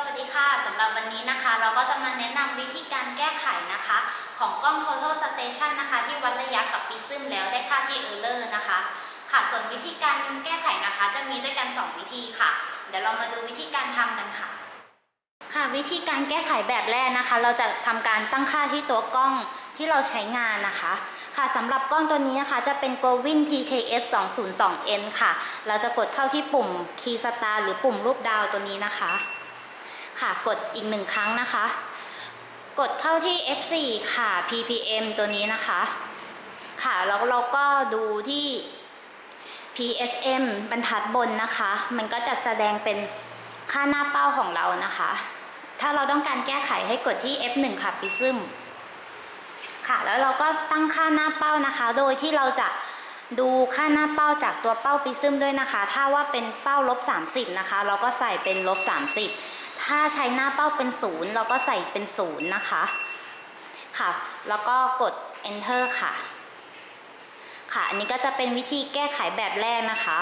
สวัสดีค่ะสำหรับวันนี้นะคะ เราก็จะมาแนะนำวิธีการแก้ไขนะคะ ของกล้อง Total Station นะคะ ที่วัดระยะกับปีซึมแล้วได้ค่าที่ Error นะคะ ค่ะส่วนวิธีการแก้ไขนะคะ จะมีด้วยกัน 2 วิธีค่ะ เดี๋ยวเรามาดูวิธีการทำกันค่ะ ค่ะวิธีการแก้ไขแบบแรกนะคะ เราจะทำการตั้งค่าที่ตัวกล้องที่เราใช้งานนะคะค่ะสำหรับกล้องตัวนี้นะคะจะเป็น Govin TKS 202N ค่ะ เราจะกดเข้าที่ปุ่ม Key Star หรือปุ่มรูปดาวตัวนี้นะคะ ค่ะ กดอีกหนึ่งครั้งนะคะ กดเข้าที่ F4 ค่ะ ppm ตัวนี้นะคะ ค่ะ แล้วเราก็ดูที่ PSM บรรทัดบนนะคะ มันก็จะแสดงเป็นค่าหน้าเป้าของเรานะคะ ถ้าเราต้องการแก้ไขให้กดที่ F1 ค่ะปิซึมค่ะ แล้วเราก็ตั้งค่าหน้าเป้านะคะ โดยที่เราจะดูค่าหน้าเป้าจากตัวเป้าปิซึมด้วยนะคะ ถ้าว่าเป็นเป้าลบ30นะคะ เราก็ใส่เป็นลบ30 ถ้าใช้หน้าเป้าเป็นศูนย์เราก็ใส่เป็นศูนย์นะคะค่ะ แล้วก็กด enter ค่ะ ค่ะ อันนี้ก็จะเป็นวิธีแก้ไขแบบแรกนะคะ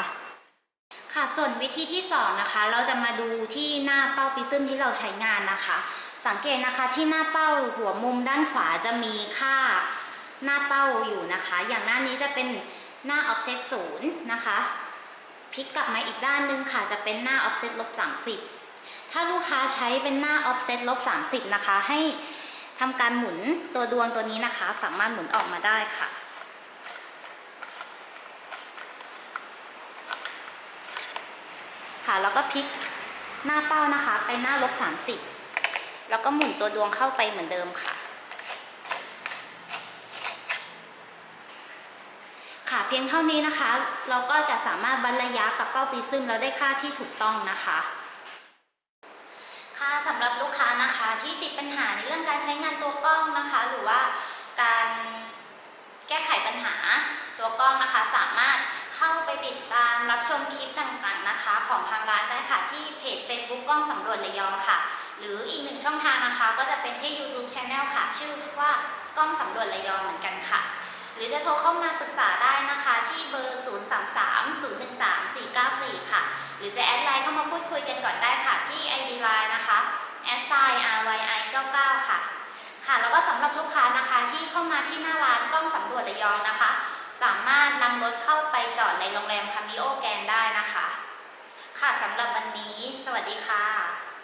ค่ะ ส่วนวิธีที่สองนะคะ เราจะมาดูที่หน้าเป้าปิซึมที่เราใช้งานนะคะ สังเกตนะคะที่หน้าเป้าหัวมุมด้านขวาจะมีค่าหน้าเป้าอยู่นะคะ อย่างหน้านี้จะเป็นหน้า offset ศูนย์นะคะ พลิกกลับมาอีกด้านหนึงค่ะ จะเป็นหน้า offset ลบ30 ถ้าลูกค้าใช้เป็นหน้า offset ลบ30 นะคะ ให้ทำการหมุนตัวดวงตัวนี้นะคะ สามารถหมุนออกมาได้ค่ะ ค่ะ แล้วก็พลิกหน้าเป้านะคะ ไปหน้าลบ30 แล้วก็หมุนตัวดวงเข้าไปเหมือนเดิมค่ะค่ะเพียงเท่านี้นะคะ เราก็จะสามารถวัดระยะกับเป้าปีซึมแล้วได้ค่าที่ถูกต้องนะคะ สำหรับลูกค้านะคะที่ติดปัญหาในเรื่องการใช้งานตัวกล้องนะคะ หรือว่าการแก้ไขปัญหาตัวกล้องนะคะ สามารถเข้าไปติดตามรับชมคลิปต่างๆนะคะ ของทางร้านได้ค่ะที่เพจ Facebook กล้องสำรวจระยองค่ะ หรืออีกหนึ่งช่องทางนะคะ ก็จะเป็นที่ YouTube Channel ค่ะ ชื่อว่ากล้องสำรวจระยองเหมือนกันค่ะ หรือจะโทรเข้ามาปรึกษาได้นะคะ ที่เบอร์ 033-013-494 ค่ะ หรือจะแอดไลน์เข้ามาพูดคุยกันก่อนได้ค่ะที่ ID Line นะคะ 9 ค่ะ ค่ะ แล้วก็สำหรับลูกค้านะคะที่เข้ามาที่หน้าร้านกล้องสำรวจระยองนะคะ สามารถนำรถเข้าไปจอดในโรงแรมคามิโอแกนได้นะคะ ค่ะสำหรับวันนี้ สวัสดีค่ะ